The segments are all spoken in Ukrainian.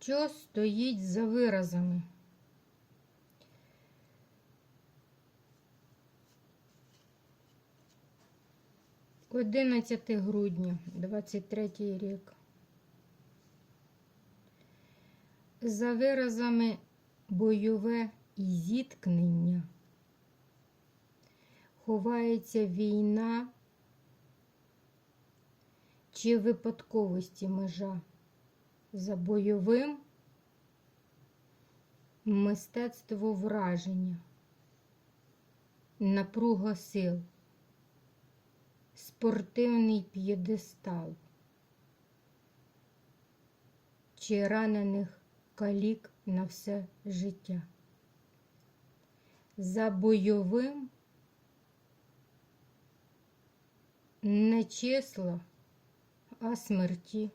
Що стоїть за виразами? Одинадцяте грудня, 23 рік. За виразами бойове і зіткнення ховається війна чи випадковості межа за бойовим мистецтво враження, напруга сил, спортивний п'єдестал. Чи ранених калік на все життя. За бойовим не числа, а смерті,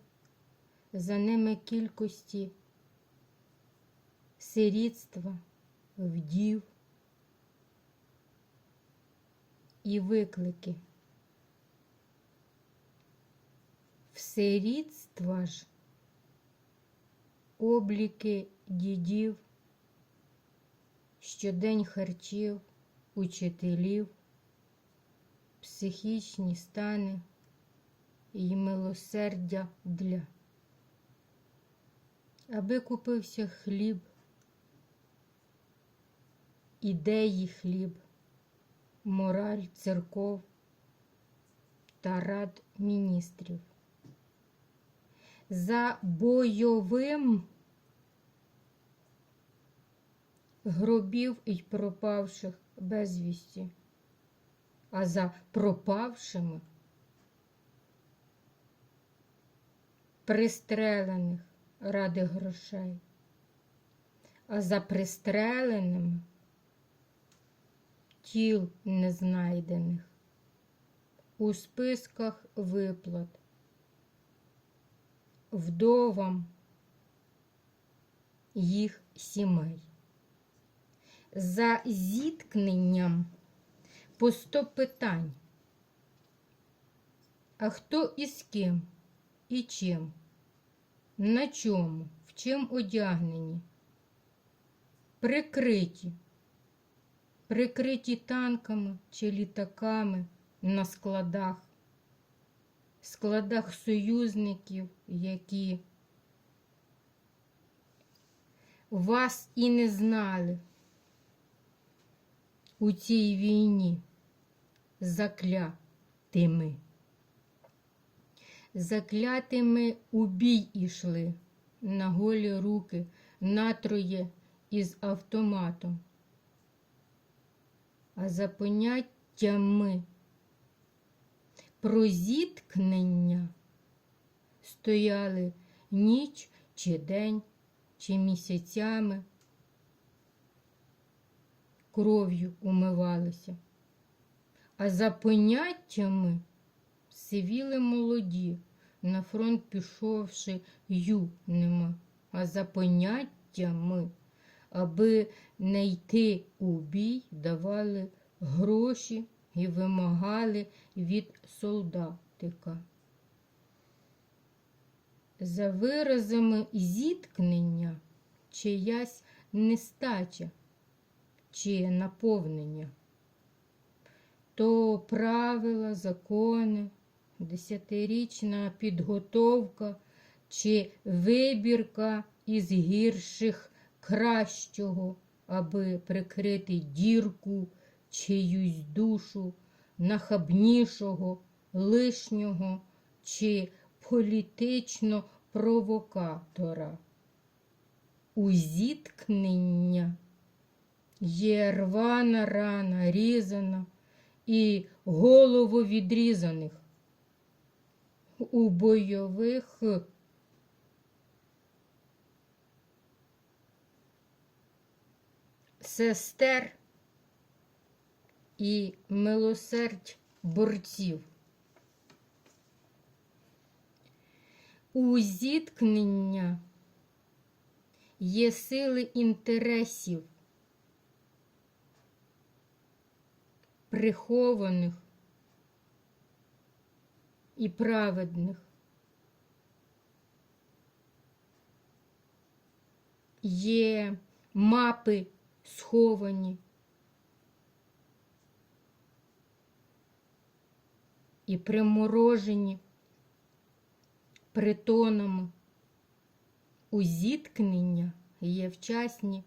за ними кількості сирітства, вдів і виклики. В сирітства ж обліки дідів, щодень харчів, учителів, психічні стани і милосердя для. Аби купився хліб, ідеї хліб, мораль церков та рад міністрів. За бойовим гробів і пропавших безвісті, а за пропавшими пристрелених ради грошей, а за пристреленими тіл незнайдених у списках виплат вдовам їх сімей. За зіткненням по сто питань. А хто і з ким, і чим, на чому, в чим одягнені, прикриті, прикриті танками чи літаками на складах, складах союзників, які вас і не знали у цій війні заклятими. Заклятими у бій ішли на голі руки, натроє із автоматом. А за поняттями про зіткнення стояли ніч чи день, чи місяцями, кров'ю умивалися. А за поняттями сивіли молоді, на фронт пішовши ю нема. А за поняттями, аби не йти у бій, давали гроші і вимагали від солдатика. За виразами зіткнення чиясь нестача чи наповнення. То правила, закони, десятирічна підготовка чи вибірка із гірших кращого, аби прикрити дірку чиюсь душу, нахабнішого, лишнього чи політично провокатора. У зіткнення є рвана рана різана і голову відрізаних. У бойових сестер і милосердь борців. У зіткнення є сили інтересів, прихованих і праведних. є мапи сховані. І приморожені притонами. У зіткнення є вчасні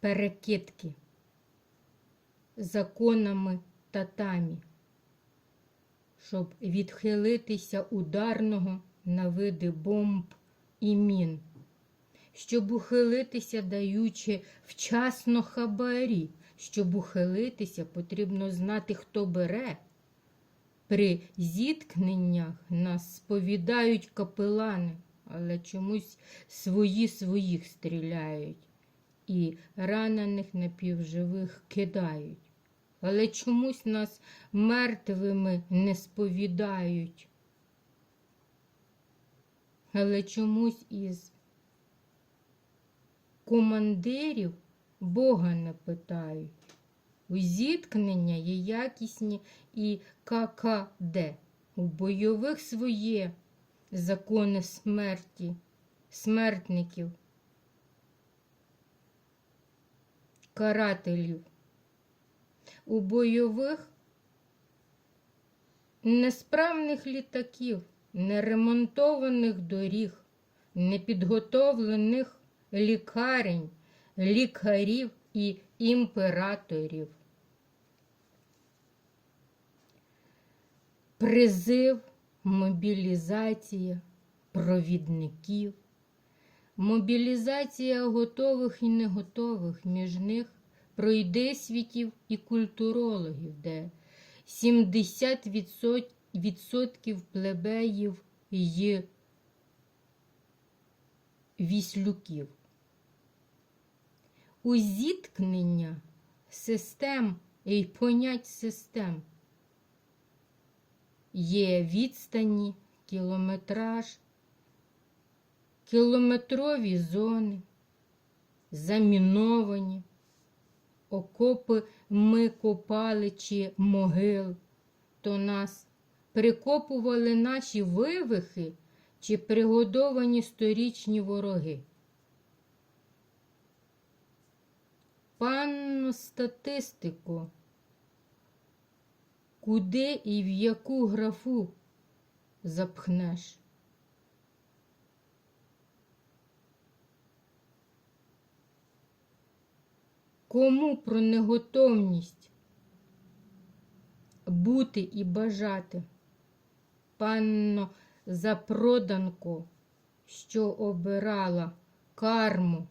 перекидки законами татамі, щоб відхилитися ударного на види бомб і мін, щоб ухилитися, даючи вчасно хабарі, щоб ухилитися, потрібно знати, хто бере. При зіткненнях нас сповідають капелани, але чомусь свої своїх стріляють і ранених напівживих кидають. Але чомусь нас мертвими не сповідають. Але чомусь із командирів Бога не питають. У зіткнення є якісні і ККД. У бойових своє закони смерті, смертників, карателів. У бойових несправних літаків, неремонтованих доріг, непідготовлених лікарень, лікарів і імператорів. Призив, мобілізація провідників, мобілізація готових і неготових, між них пройдисвітів і культурологів, де 70% плебеїв і віслюків. У зіткнення систем і понять систем є відстані, кілометраж, кілометрові зони, заміновані, окопи ми копали чи могил, то нас прикопували наші вивихи чи пригодовані сторічні вороги. Панно статистику, куди і в яку графу запхнеш? Кому про неготовність бути і бажати, панно запроданко, що обирала карму?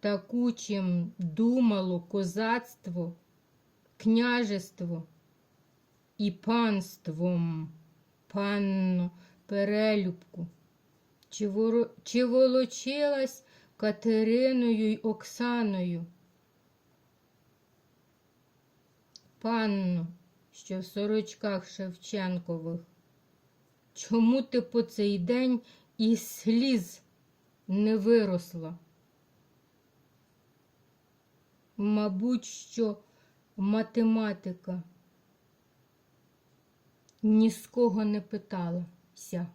таку, чим думало козацтво, княжество і панством, панно перелюбку, чи, чи волочилась Катериною й Оксаною? Панно, що в сорочках Шевченкових, чому ти по цей день і сліз не виросла? Мабуть, що математика ні з кого не питалася.